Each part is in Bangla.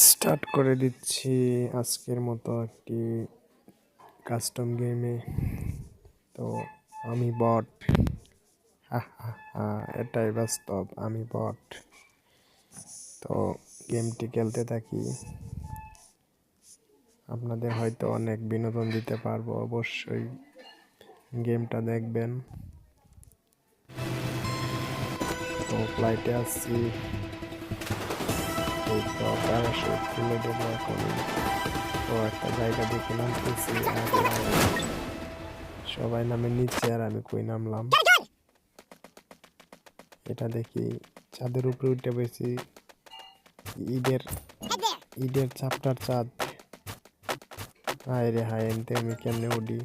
স্টার্ট করে দিচ্ছি আজকের মতো একটি কাস্টম গেমে তো আমি বট এটাই বাস্তব, আমি বট তো গেমটি খেলতে থাকি। আপনাদের হয়তো অনেক বিনোদন দিতে পারব, অবশ্যই। গেমটা দেখবেন। তো ফ্লাইটে আসছি। প্যারাশুট খুলে দেবো এখন তো একটা জায়গা দেখে নামতেছি সবাই নামে নিচে আর আমি কই নামলাম এটা দেখি ছাদের উপরে উঠে বসি ঈদের ঈদের চাপটার চাঁদ হায় রে হায় এনতে আমি কেমনে উঠি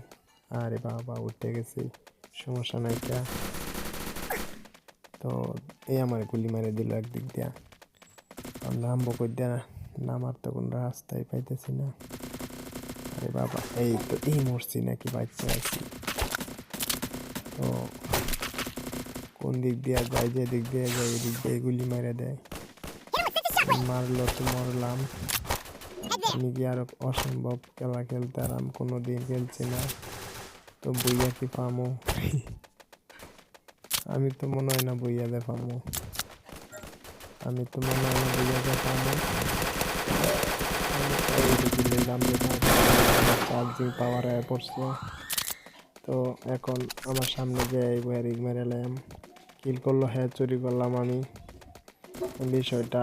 আরে বাবা উঠে গেছি সমস্যা নাই তো এই আমার গুলি মারে দিল একদিক দিয়া নামবো কই দিয়া নামার তো কোনো রাস্তায় পাইতেছি না। আরে বাবা, এই তো এই মরছি নাকি বাচ্চা আছি। তো কোন দিক দিয়ে যায়, যে দিক দিয়ে যায় এদিক দিয়ে গুলি মেরে দেয়। মারলো তো মরলাম। আমি কি আর অসম্ভব খেলা খেলতে আরাম কোনো দিন খেলছি না। তো বইয়া কি পামো? আমি তো মনে হয় না বইয়া দে পামো। আমি তো না বইয়া দে পামো নিলাম চার্জিং পাওয়ার আয় পড়ছে তো এখন আমার সামনে যে এই ওয়ারিং মেরেলাম কিল করল হ্যাঁ চুরি করলাম আমি। বিষয়টা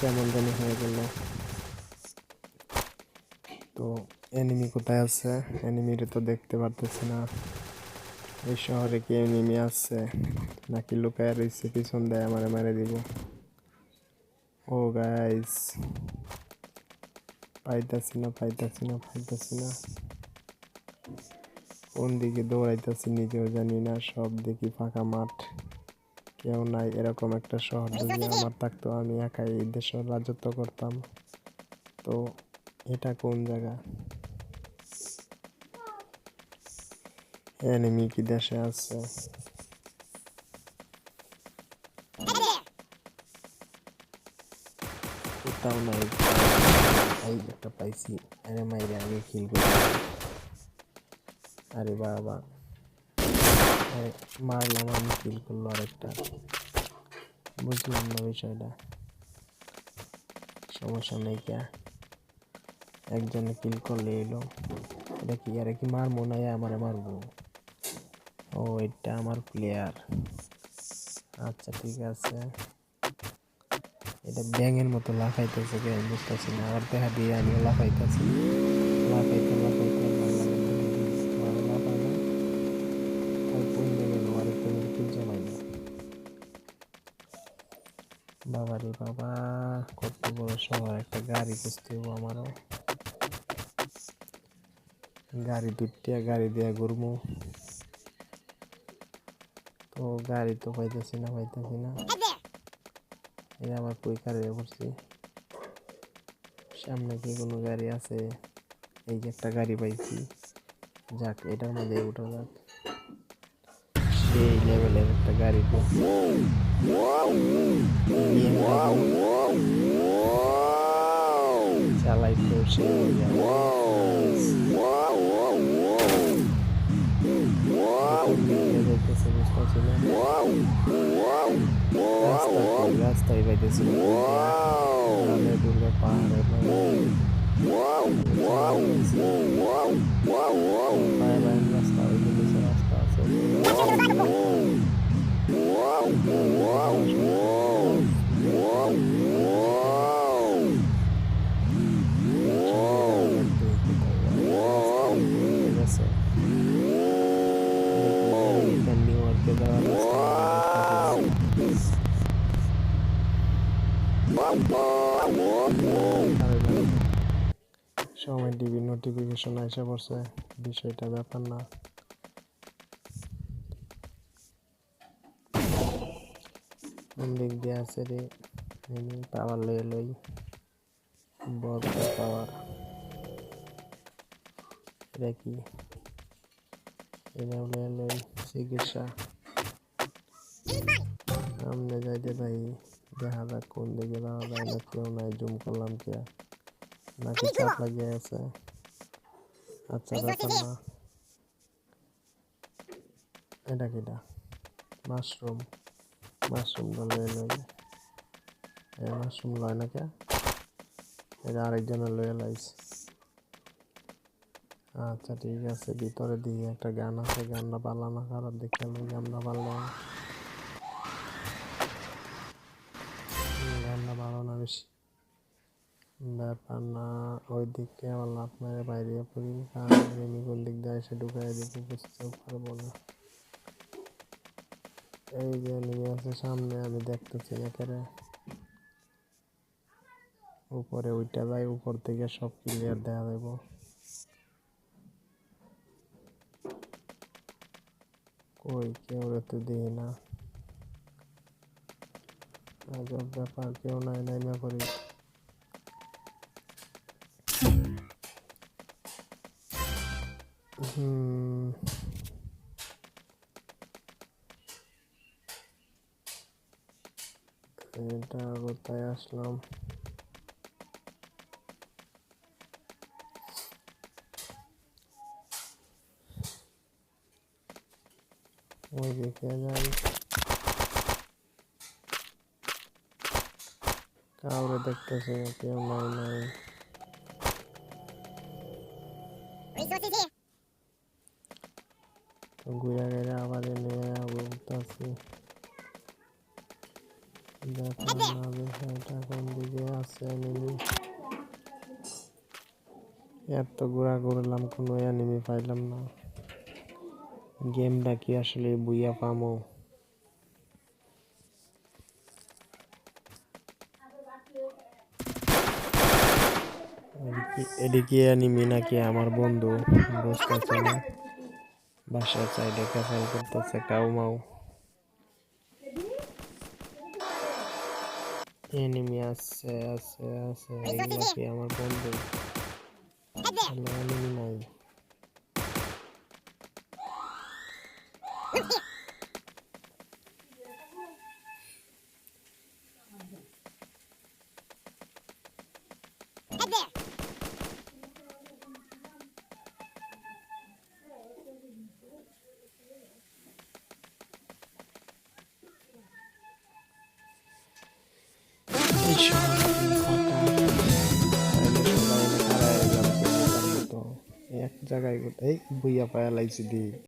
কেমন জানি হয়ে গেল। তো এনিমি কোথায় আছে? এনিমিরে তো দেখতে পারতেছি না। এই শহরে কি এনিমি আছে? নাকি লুকায় রয়েছে? পিছন দেয় আমারে মেরে দিব। ও গাইস পাইতাছি না পাইতাছি না পাইতাছি না। কোন দিকে দৌড়াইতেছি নিজেও জানি না, সব দেখি ফাঁকা মাঠ। কেউ নাই, এরকম একটা শহর যদি আমার থাকতো, আমি একাই এই দেশের রাজত্ব করতাম। তো এটা কোন জায়গা? এনিমি কি দেশে আছে? কোথাও নাই এই একটা পাইছি। আরে মাইরে আগে কিল করি। আরে বাবা। আরে মারলাম, আমি কিল করল আরেকটা। বুঝলাম না বিষয়টা। সমস্যা নেই কে? একজনে কিল করলে এলো। এটা কি, আরে কি মারবো না আমারে মারবো। ও, এটা আমার প্লেয়ার আচ্ছা ঠিক আছে। এটা ব্যাঙের মতো লাফাইতেছে কে, বুঝতেছি না। আবার দেখা দিয়ে আমিও লাফাইতেছি। লাফাইতে লাফাইতে আর বাবা রে বাবা, কত বড় শহর একটা গাড়ি খুঁজতে হব আমারও। গাড়ি দুটিয়া গাড়ি দিয়া ঘুরবো তো গাড়ি তো পাইতেছি না পাইতেছি না। এই আবার কই কারে করছি সামনে কি কোনো গাড়ি আছে? এই যে একটা গাড়ি পাইছি। যাক, এটার মধ্যে উঠা যাক। সেই লেভেলের একটা গাড়ি চালাই তো সেই gasta aí vai descer. Uau! Ela é do Leopardo. Uau! Uau! Uau! Uau! Uau! Uau! Uau! Uau! Uau! সময় টিভি নোটিফিকেশন এসে পড়ছে, বিষয়টা ব্যাপার না। দিক দিয়ে আছে রে? পাওয়ার লই লই, বড় পাওয়ার এটা কি? এটা লই লই চিকিৎসা। সামনে যাইতে ভাই দেখা যাক কোন দিকে যাওয়া যায়। না কেউ নাই জুম করলাম কে? নাকি চাপ লাগিয়ে গেছে আচ্ছা ব্যাপার না। এটা কিটা? মাশরুম। মাশরুম লয়ে লয়ে এই মাশরুম লয় না কে? এটা আরেকজনের লয়ে লাইছে। আচ্ছা ঠিক আছে। ভিতরে দিকে একটা গান আছে। গান গানটা পালানো খারাপ দেখে লই গানটা পারলাম ব্যাপার না ওই দিকে আবার লাভ মেরে বাইরে পড়ি। কোন দিক দিয়ে এসে ঢুকাই দিতে বুঝতেও পারব না। এই যে নেমে আছে সামনে, আমি দেখতেছি একেবারে উপরে উইটা যায় উপর থেকে সব ক্লিয়ার দেখা দেবো কই কেউ তো দিই না। আজব ব্যাপার, কেউ নাই নাইমা করি। এটা কোথায় আসলাম? ওই দিকে যাই। কাউরে দেখতেছি না, কেউ নাই নাই। ঘুরে গেলে আবার এনে বলতেছি। বিষয়টা কোন দিকে আছে এনিমি এত ঘোরা ঘুরলাম কোনো এনিমি পাইলাম না। গেমটা কি আসলে বুইয়া পামো? এদিকে এনিমি নাকি আমার বন্ধু। বুঝতেছে না বাসার সাইডে করতেছে কাউ মাউ এনিমি আছে আছে আছে এগুলা কি আমার বন্ধু Head there. তাহলে এনিমি নাই এক জায়গায় এই বুইয়া পায়া লাগছে দি।